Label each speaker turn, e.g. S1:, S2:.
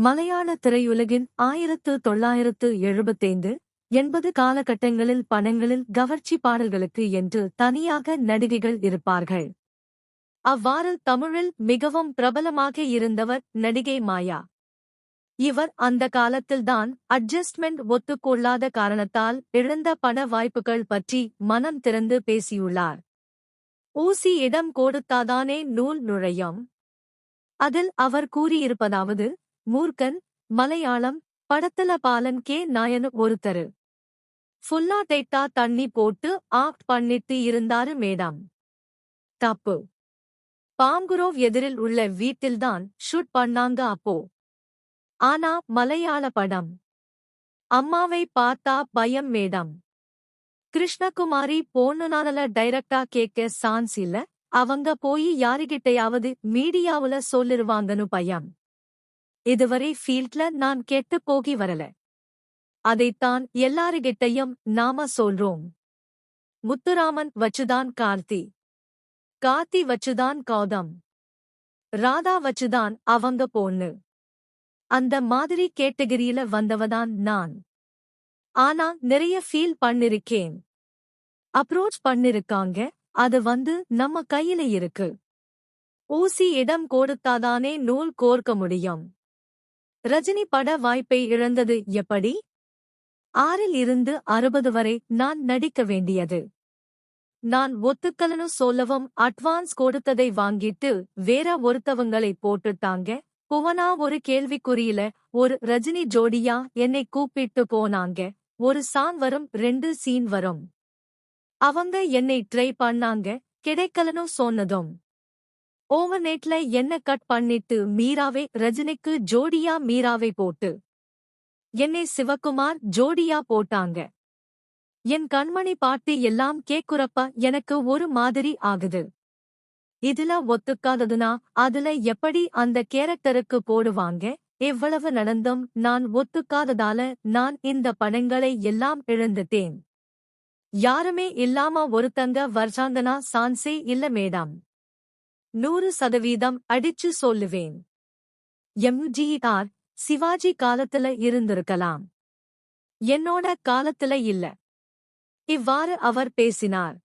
S1: மலையாள திரையுலகின் ஆயிரத்து தொள்ளாயிரத்து எழுபத்தைந்து எண்பது காலகட்டங்களில் படங்களில் கவர்ச்சி பாடல்களுக்கு என்று தனியாக நடிகைகள் இருப்பார்கள். அவ்வாறு தமிழில் மிகவும் பிரபலமாக இருந்தவர் நடிகை மாயா. இவர் அந்த காலத்தில்தான் அட்ஜஸ்ட்மெண்ட் ஒத்துக்கொள்ளாத காரணத்தால் இழந்த பட வாய்ப்புகள் பற்றி மனம் திறந்து பேசியுள்ளார். ஊசி இடம் கொடுத்தாதானே நூல் நுழையும்? அதில் அவர் கூறியிருப்பதாவது மூர்க்கன் மலையாளம் படத்துல பாலன் கே. நாயன் ஒருத்தரு. ஃபுல்லா தேட்டா தண்ணி போட்டு ஆக்ட் பண்ணிட்டு இருந்தாரு மேடம். தப்பு. பாங்குரோவ் எதிரில் உள்ள வீட்டில்தான் ஷூட் பண்ணாங்க அப்போ. ஆனா மலையாள படம். அம்மாவை பார்த்தா பயம் மேடம். கிருஷ்ணகுமாரி போனனால டைரக்டா கேட்க சான்ஸ் இல்ல அவங்க போய் யாருகிட்டையாவது மீடியாவுல சொல்லிருவாங்கன்னு பயம். இதுவரை ஃபீல்ட்ல நான் கெட்டு போகி வரல. அதைத்தான் எல்லாருகிட்டையும் நாம சொல்றோம். முத்துராமன் வச்சுதான் கார்த்தி. கார்த்தி வச்சுதான் கௌதம். ராதா வச்சுதான் அவங்க பொண்ணு. அந்த மாதிரி கேட்டகிரியில வந்தவதான் நான். ஆனா நிறைய ஃபீல் பண்ணிருக்கேன். அப்ரோச் பண்ணிருக்காங்க. அது வந்து நம்ம கையில இருக்கு. ஊசி இடம் கொடுத்தாதானே நூல் கோர்க்க முடியும். ரஜினி பட வாய்ப்பை இழந்தது எப்படி? ஆறில் இருந்து அறுபது வரை நான் நடிக்க வேண்டியது. நான் ஒத்துக்கலனு சொல்லவும் அட்வான்ஸ் கொடுத்ததை வாங்கிட்டு வேற ஒருத்தவங்களை போட்டுட்டாங்க புவனா ஒரு கேள்விக்குறியில ஒரு ரஜினி ஜோடியா என்னை கூப்பிட்டு போனாங்க ஒரு சாங் வரும் ரெண்டு சீன் வரும். அவங்க என்னை ட்ரை பண்ணாங்க கிடைக்கலனு சொன்னதும். ஓவர்நேட்ல என்ன கட் பண்ணிட்டு மீராவே ரஜினிக்கு ஜோடியா மீராவை போட்டு. என்னை சிவகுமார் ஜோடியா போட்டாங்க. என் கண்மணி பாட்டு எல்லாம் கேக்குறப்ப எனக்கு ஒரு மாதிரி ஆகுது. இதுல ஒத்துக்காததுனா அதுல எப்படி அந்த கேரக்டருக்கு போடுவாங்க? எவ்வளவு நடந்தும் நான் ஒத்துக்காததால நான் இந்த படங்களை எல்லாம் இழந்துட்டேன். யாருமே இல்லாம ஒருத்தங்க வர்ஷாந்தனா சான்ஸே இல்ல மேடம். நூறு சதவீதம் அடிச்சு சொல்லுவேன். எம்ஜிஆர் சிவாஜி காலத்துல இருந்திருக்கலாம். என்னோட காலத்துல இல்ல. இவ்வாறு அவர் பேசினார்.